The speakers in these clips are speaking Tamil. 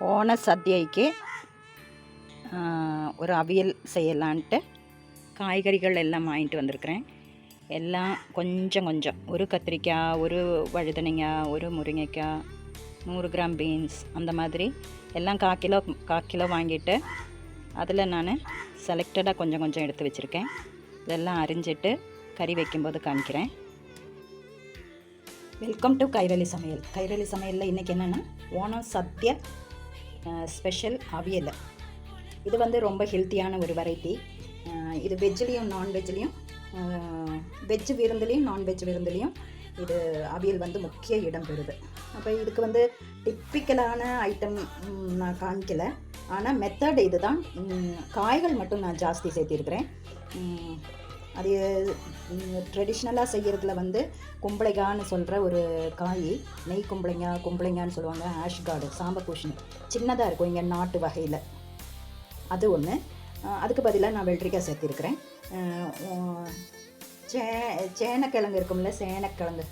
ஓண சத்யைக்கு ஒரு அவியல் செய்யலான்ட்டு காய்கறிகள் எல்லாம் வாங்கிட்டு வந்திருக்கிறேன். எல்லாம் கொஞ்சம் கொஞ்சம். ஒரு கத்திரிக்காய் ஒரு வழுதனைங்காய் ஒரு முருங்கைக்காய் நூறு கிராம் பீன்ஸ் அந்த மாதிரி எல்லாம் கால் கிலோ கால் கிலோ வாங்கிட்டு அதில் நான் செலக்டடாக கொஞ்சம் கொஞ்சம் எடுத்து வச்சுருக்கேன். இதெல்லாம் அரிஞ்சிட்டு கறி வைக்கும்போது காமிக்கிறேன். வெல்கம் டு கைரளி சமையல். கைரளி சமையலில் இன்றைக்கி என்னென்னா ஓணம் சத்ய ஸ்பெஷல் அவியல். இது வந்து ரொம்ப ஹெல்த்தியான ஒரு வெரைட்டி இது வெஜ்லேயும் நான்வெஜ்லேயும் வெஜ் விருந்துலேயும் நான்வெஜ் விருந்துலேயும் இது அவியல் வந்து முக்கிய இடம் பெறுது. அப்போ இதுக்கு வந்து டிப்பிக்கலான ஐட்டம் நான் காமிக்கல. ஆனால் மெத்தட் இது தான் காய்கள் மட்டும் நான் ஜாஸ்தி சேர்த்திருக்கிறேன். அது ட்ரெடிஷ்னலாக செய்கிறதுல வந்து கும்பளைக்கான்னு சொல்கிற ஒரு காய் நெய் கும்பளைங்கா கும்பளைங்கான்னு சொல்லுவாங்க ஆஷ் கார்டு சாம்பகூஷணி சின்னதாக இருக்கும் இங்கே நாட்டு வகையில். அது ஒன்று அதுக்கு பதிலாக நான் வெள்ளரிக்காய் சேர்த்திருக்கிறேன். சே சேனக்கிழங்கு இருக்கும்ல சேனக்கிழங்கு.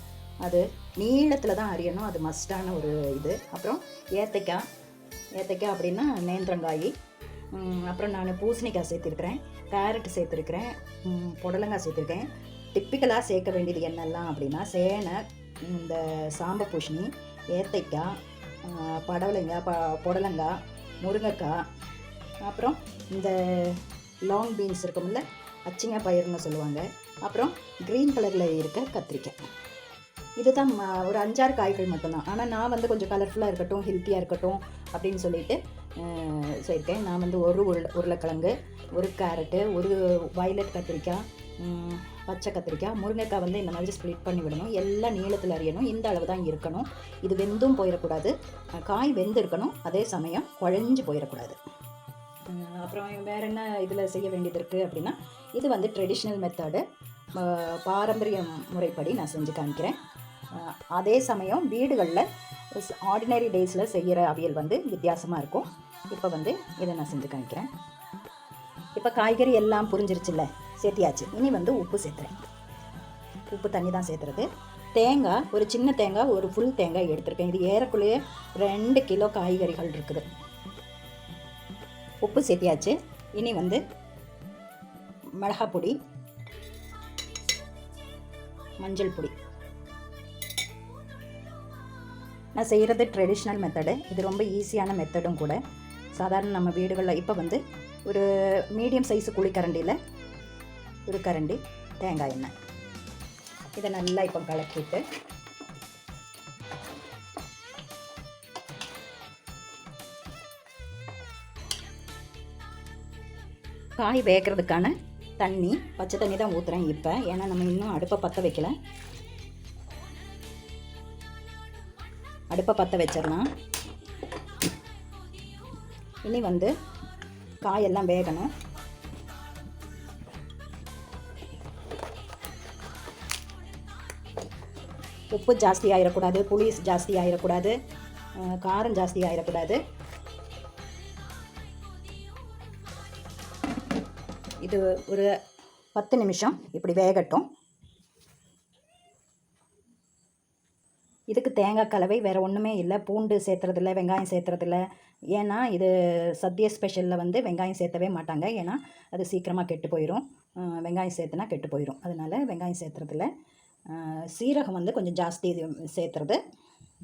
அது நீளத்தில் தான் அறியணும் அது மஸ்டான ஒரு இது. அப்புறம் ஏத்தைக்காய். ஏத்தைக்காய் அப்படின்னா நேந்திரங்காய். அப்புறம் நான் பூசணிக்காய் சேர்த்துருக்குறேன். கேரட் சேர்த்துருக்கிறேன். புடலங்காய் சேர்த்துருக்கேன். டிப்பிக்கலாக சேர்க்க வேண்டியது என்னெல்லாம் அப்படின்னா சேனை இந்த சாம்ப பூஷணி ஏத்தைக்காய் ஆஹ், படவலங்காய் ப புடலங்காய் முருங்கைக்காய் அப்புறம் இந்த லாங் பீன்ஸ் இருக்கும்ல அச்சிங்க பயிர்னு சொல்லுவாங்க. அப்புறம் க்ரீன் கலரில் இருக்க கத்திரிக்காய். இதுதான் ஒரு அஞ்சாறு காய்கள் மட்டும்தான். ஆனால் நான் வந்து கொஞ்சம் கலர்ஃபுல்லாக இருக்கட்டும் ஹெல்த்தியாக இருக்கட்டும் அப்படின்னு சொல்லிட்டு சேர்த்தேன் நான் வந்து ஒரு உருளை உருளைக்கிழங்கு ஒரு கேரட்டு ஒரு வயலட் கத்திரிக்காய் பச்சை கத்திரிக்காய் முருங்கைக்காய் வந்து இந்த மாதிரி ஸ்ப்ளிட் பண்ணி விடணும். எல்லாம் நீளத்தில் அறியணும் இந்த அளவு தான் இருக்கணும். இது வெந்தும் போயிடக்கூடாது காய் வெந்து இருக்கணும் அதே சமயம் குழஞ்சு போயிடக்கூடாது அப்புறம் வேறு என்ன இதில் செய்ய வேண்டியது இருக்குது அப்படின்னா இது வந்து ட்ரெடிஷ்னல் மெத்தடு பாரம்பரிய முறைப்படி நான் செஞ்சு காமிக்கிறேன். அதே சமயம் வீடுகளில் ஆர்டினரி டேஸில் செய்கிற அவியல் வந்து வித்தியாசமாக இருக்கும். இப்போ வந்து இதை நான் செஞ்சு காமிக்கிறேன். இப்போ காய்கறி எல்லாம் புரிஞ்சிருச்சுல்ல? சேர்த்தியாச்சு. இனி வந்து உப்பு சேர்த்துறேன். உப்பு தண்ணி தான் சேர்த்துறது. தேங்காய் ஒரு சின்ன தேங்காய் ஒரு ஃபுல் தேங்காய் எடுத்திருக்கேன். இது ஏறக்குள்ளேயே ரெண்டு கிலோ காய்கறிகள் இருக்குது. உப்பு சேர்த்தியாச்சு. இனி வந்து மிளகாய் பொடி மஞ்சள் பொடி. நான் செய்கிறது ட்ரெடிஷ்னல் மெத்தடு இது ரொம்ப ஈஸியான மெத்தடும் கூட. சாதாரண நம்ம வீடுகளில் இப்போ வந்து ஒரு மீடியம் சைஸு குழிக்கரண்டியில் ஒரு கரண்டி தேங்காய் எண்ணெய். இதை நல்லா இப்போ கலக்கிட்டு காய் வேகிறதுக்கான தண்ணி பச்சை தண்ணி தான் ஊற்றுறேன் இப்போ. ஏன்னா நம்ம இன்னும் அடுப்பை பற்ற வைக்கல. அடுப்பை பற்ற வச்சிடலாம் இனி வந்து காயெல்லாம் வேகணும். உப்பு ஜாஸ்தி ஆகிடக்கூடாது புளி ஜாஸ்தி ஆகிடக்கூடாது காரம் ஜாஸ்தி ஆகிடக்கூடாது இது ஒரு பத்து நிமிஷம் இப்படி வேகட்டும். இதுக்கு தேங்காய் கலவை வேறு ஒன்றுமே இல்லை. பூண்டு சேர்த்துறதில்ல வெங்காயம் சேர்த்துறதில்ல. ஏன்னா இது சத்ய ஸ்பெஷலில் வந்து வெங்காயம் சேர்த்தவே மாட்டாங்க. ஏன்னா அது சீக்கிரமாக கெட்டு போயிடும் வெங்காயம் சேர்த்துனா கெட்டு போயிடும் அதனால் வெங்காயம் சேர்த்துறதில்ல. சீரகம் வந்து கொஞ்சம் ஜாஸ்தி இது சேர்த்துறது.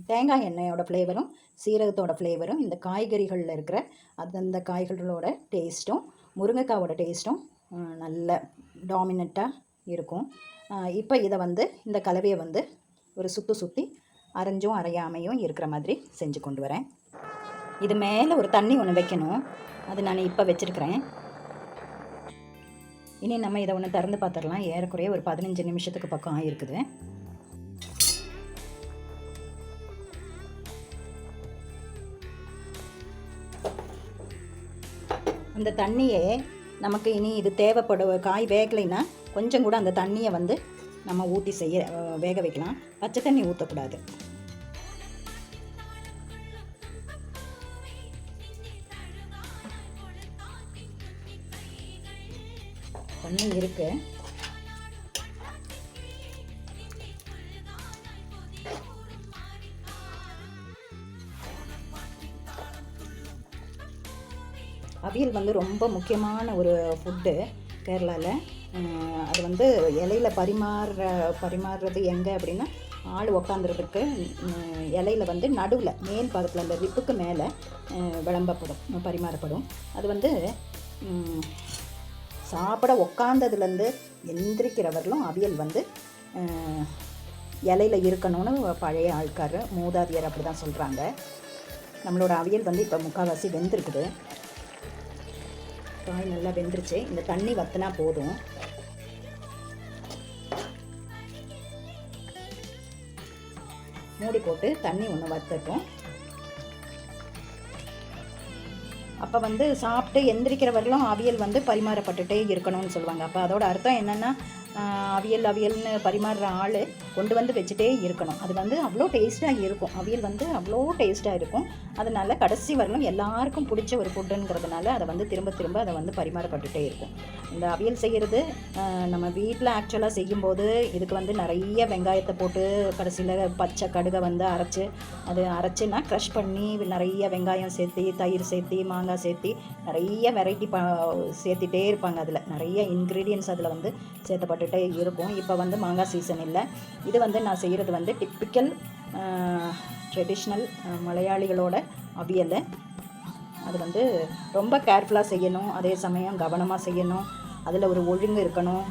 தேங்காய் எண்ணெயோட ஃப்ளேவரும் சீரகத்தோட ஃப்ளேவரும் இந்த காய்கறிகளில் இருக்கிற அந்தந்த காய்களோட டேஸ்ட்டும் முருங்கைக்காவோட டேஸ்ட்டும் நல்ல டாமினண்ட்டாக இருக்கும். இப்போ இதை வந்து இந்த கலவையை வந்து ஒரு சுற்று சுற்றி அரைஞ்சும் அரையாமையும் இருக்கிற மாதிரி செஞ்சு கொண்டு வரேன். இது மேலே ஒரு தண்ணி ஒன்று வைக்கணும். அது நான் இப்போ வச்சுருக்கிறேன். இனி நம்ம இதை ஒன்று திறந்து பார்த்துடலாம் ஏறக்குறைய ஒரு பதினஞ்சு நிமிஷத்துக்கு பக்கம் ஆகிருக்குது அந்த தண்ணியே நமக்கு இனி இது தேவைப்படும் காய் வேகலைன்னா கொஞ்சம் கூட அந்த தண்ணியை வந்து நம்ம ஊற்றி செய்ய வேக வைக்கலாம். பச்சை தண்ணி ஊற்றக்கூடாது பண்ணி இருக்கு. அவியல் வந்து ரொம்ப முக்கியமான ஒரு ஃபுட்டு கேரளாவில் அது வந்து இலையில பரிமாறுற பரிமாறுறது எங்கே அப்படின்னா ஆள் உக்காந்துருக்கு இலையில வந்து நடுவில் மேல் பாகத்தில் அந்த ரிப்புக்கு மேலே விளம்பப்படும் பரிமாறப்படும். அது வந்து சாப்பிட உக்காந்ததுலேருந்து எந்திரிக்கிறவர்களும் அவியல் வந்து இலையில் இலையில இருக்கணும்னு பழைய ஆள்கார் மூதாதியர் அப்படி தான் சொல்கிறாங்க நம்மளோட அவியல் வந்து இப்போ முக்கால்வாசி வெந்திருக்குது. காய் நல்லா வெந்துருச்சு. இந்த தண்ணி வத்தினா போதும். மூடி போட்டு தண்ணி ஒன்று வத்தட்டும். அப்போ வந்து சாப்பிட்டு எந்திரிக்கிறவர்களும் அவியல் வந்து பரிமாறப்பட்டுட்டே இருக்கணும்னு சொல்லுவாங்க. அப்போ அதோட அர்த்தம் என்னென்னா அவியல் அவியல்னு பரிமாறுற ஆள் கொண்டு வந்து வச்சுட்டே இருக்கணும். அது வந்து அவ்வளோ டேஸ்ட்டாக இருக்கும். அவியல் வந்து அவ்வளோ டேஸ்ட்டாக இருக்கும். அதனால கடைசி வரலும் எல்லாருக்கும் பிடிச்ச ஒரு ஃபுட்டுங்கிறதுனால அதை வந்து திரும்ப திரும்ப அதை வந்து பரிமாறப்பட்டுட்டே இருக்கும். இந்த அவியல் செய்கிறது நம்ம வீட்டில் ஆக்சுவலாக செய்யும்போது இதுக்கு வந்து நிறைய வெங்காயத்தை போட்டு கடைசியில் பச்சை கடுகை வந்து அரைச்சி அது அரைச்சின்னா க்ரஷ் பண்ணி நிறைய வெங்காயம் சேர்த்து தயிர் சேர்த்து மாங்காய் சேர்த்து நிறைய வெரைட்டி ப சேர்த்துட்டே இருப்பாங்க அதில். நிறைய இன்க்ரீடியன்ஸ் அதில் வந்து எங்கள்கிட்ட இருக்கும். இப்போ வந்து மாங்காய் சீசன் இல்லை. இது வந்து நான் செய்கிறது வந்து டிப்பிக்கல் ட்ரெடிஷ்னல் மலையாளிகளோட அவியல். அது வந்து ரொம்ப கேர்ஃபுல்லாக செய்யணும். அதே சமயம் கவனமாக செய்யணும். அதில் ஒரு ஒழுங்கு இருக்கணும்.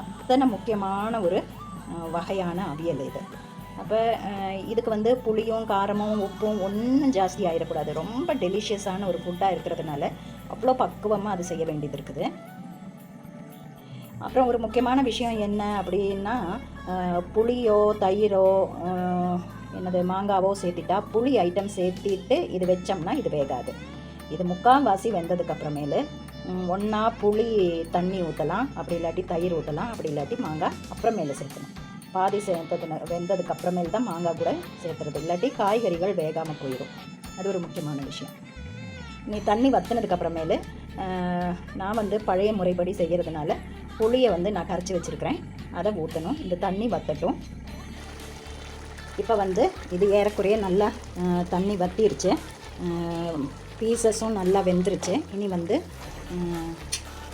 அத்தனை முக்கியமான ஒரு வகையான அவியல் இது. அப்போ இதுக்கு வந்து புளியும் காரமும் உப்பும் ஒன்றும் ஜாஸ்தி ஆகிடக்கூடாது ரொம்ப டெலிஷியஸான ஒரு ஃபுட்டாக இருக்கிறதுனால அவ்வளோ பக்குவமாக அது செய்ய வேண்டியது இருக்குது. அப்புறம் ஒரு முக்கியமான விஷயம் என்ன அப்படின்னா புளியோ தயிரோ என்னது மாங்காவோ சேர்த்திட்டா புளி ஐட்டம் சேர்த்திட்டு இது வச்சோம்னா இது வேகாது. இது முக்கால்வாசி வெந்ததுக்கப்புறமேலு ஒன்றா புளி தண்ணி ஊற்றலாம் அப்படி இல்லாட்டி தயிர் ஊற்றலாம் அப்படி இல்லாட்டி மாங்காய் அப்புறமேலு சேர்க்கணும். பாதி சேர்த்ததுன வெந்ததுக்கு அப்புறமேல் தான் மாங்காய் கூட சேர்த்துறது. இல்லாட்டி காய்கறிகள் வேகாமல் போயிடும். அது ஒரு முக்கியமான விஷயம். நீ தண்ணி வத்தினதுக்கு அப்புறமேலு நான் வந்து பழைய முறைப்படி செய்கிறதுனால புளியை வந்து நான் கரைச்சி வச்சுருக்கிறேன். அதை ஊற்றணும் இந்த தண்ணி வத்தட்டும். இப்போ வந்து இது ஏறக்குறைய நல்லா தண்ணி வத்திருச்சு. பீசஸும் நல்லா வெந்துருச்சு. இனி வந்து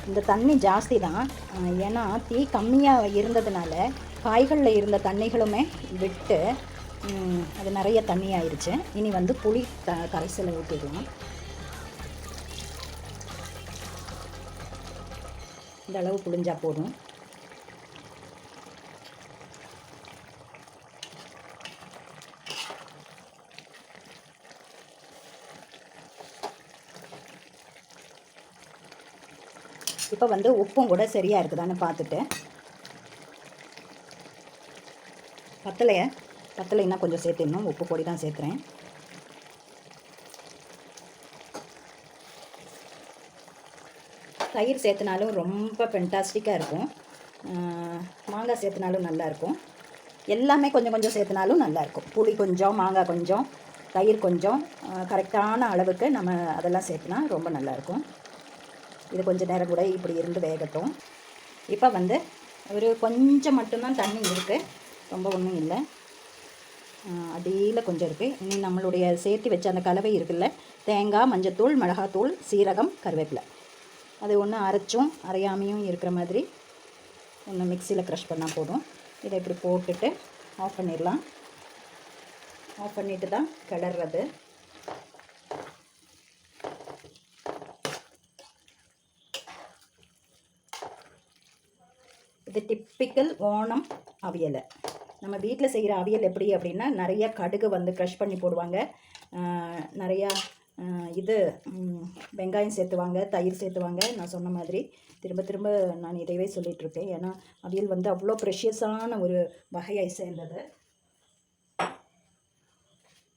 இந்த தண்ணி ஜாஸ்தி தான். ஏன்னா தீ கம்மியாக இருந்ததுனால காய்களில் இருந்த தண்ணிகளுமே விட்டு அது நிறைய தண்ணி ஆயிடுச்சு இனி வந்து புளி க கரைசலை ஊற்றிடலாம் இந்த அளவு புழிஞ்சால் போதும். இப்போ வந்து உப்பும் கூட சரியாக இருக்குதான்னு பார்த்துட்டு. பத்தலையை பத்தலைன்னா கொஞ்சம் சேர்த்துடணும் உப்பு பொடி தான் சேர்க்குறேன். தயிர் சேர்த்துனாலும் ரொம்ப ஃபென்டாஸ்டிக்காக இருக்கும். மாங்காய் சேர்த்துனாலும் நல்லாயிருக்கும் எல்லாமே கொஞ்சம் கொஞ்சம் சேர்த்துனாலும் நல்லாயிருக்கும் புளி கொஞ்சம் மாங்காய் கொஞ்சம் தயிர் கொஞ்சம் கரெக்டான அளவுக்கு நம்ம அதெல்லாம் சேர்த்துனா ரொம்ப நல்லாயிருக்கும் இது கொஞ்சம் நேரம் கூட இப்படி இருந்து வேகட்டும். இப்போ வந்து ஒரு கொஞ்சம் மட்டும்தான் தண்ணி இருக்குது ரொம்ப ஒன்றும் இல்லை. அடியில் கொஞ்சம் இருக்குது இனி நம்மளுடைய சேர்த்து வச்ச அந்த கலவை இருக்குல்ல தேங்காய் மஞ்சத்தூள் மிளகாத்தூள் சீரகம் கருவேப்பிலை. அது ஒன்று அரைச்சும் அரையாமையும் இருக்கிற மாதிரி ஒன்று மிக்சியில் க்ரஷ் பண்ணால் போதும். இதை இப்படி போட்டுட்டு ஆஃப் பண்ணிடலாம். ஆஃப் பண்ணிட்டு தான் கிளறது இது டிப்பிக்கல் ஓணம் அவியலை. நம்ம வீட்டில் செய்கிற அவியல் எப்படி அப்படின்னா நிறைய கடுகு வந்து க்ரஷ் பண்ணி போடுவாங்க. நிறையா இது வெங்காயம் சேர்த்துவாங்க தயிர் சேர்த்துவாங்க நான் சொன்ன மாதிரி. திரும்ப திரும்ப நான் இதையவே சொல்லிகிட்ருப்பேன் ஏன்னா அவியல் வந்து அவ்வளோ ப்ரெஷியஸான ஒரு வகையை சேர்ந்தது.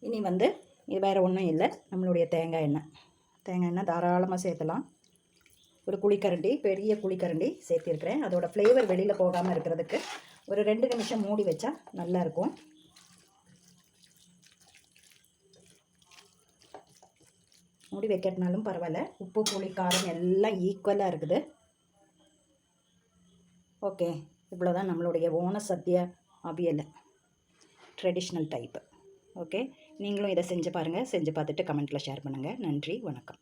இனி வந்து இது வேறு ஒன்றும் இல்லை. நம்மளுடைய தேங்காய் எண்ணெய். தேங்காய் எண்ணெய் தாராளமாக சேர்த்தலாம். ஒரு குழிக்கரண்டி பெரிய குழிக்கரண்டி சேர்த்திருக்கிறேன். அதோடய ஃப்ளேவர் வெளியில் போகாமல் இருக்கிறதுக்கு ஒரு ரெண்டு நிமிஷம் மூடி வச்சா நல்லாயிருக்கும் மூடி வைக்கிறதுனாலும் பரவாயில்ல. உப்பு புளி காரம் எல்லாம் ஈக்குவலாக இருக்குது. ஓகே இவ்வளோதான் நம்மளுடைய Onam sadhya aviyal traditional type okay நீங்களும் இதை செஞ்சு பாருங்கள் செஞ்சு பார்த்துட்டு கமெண்ட்டில் ஷேர் பண்ணுங்கள் நன்றி. வணக்கம்.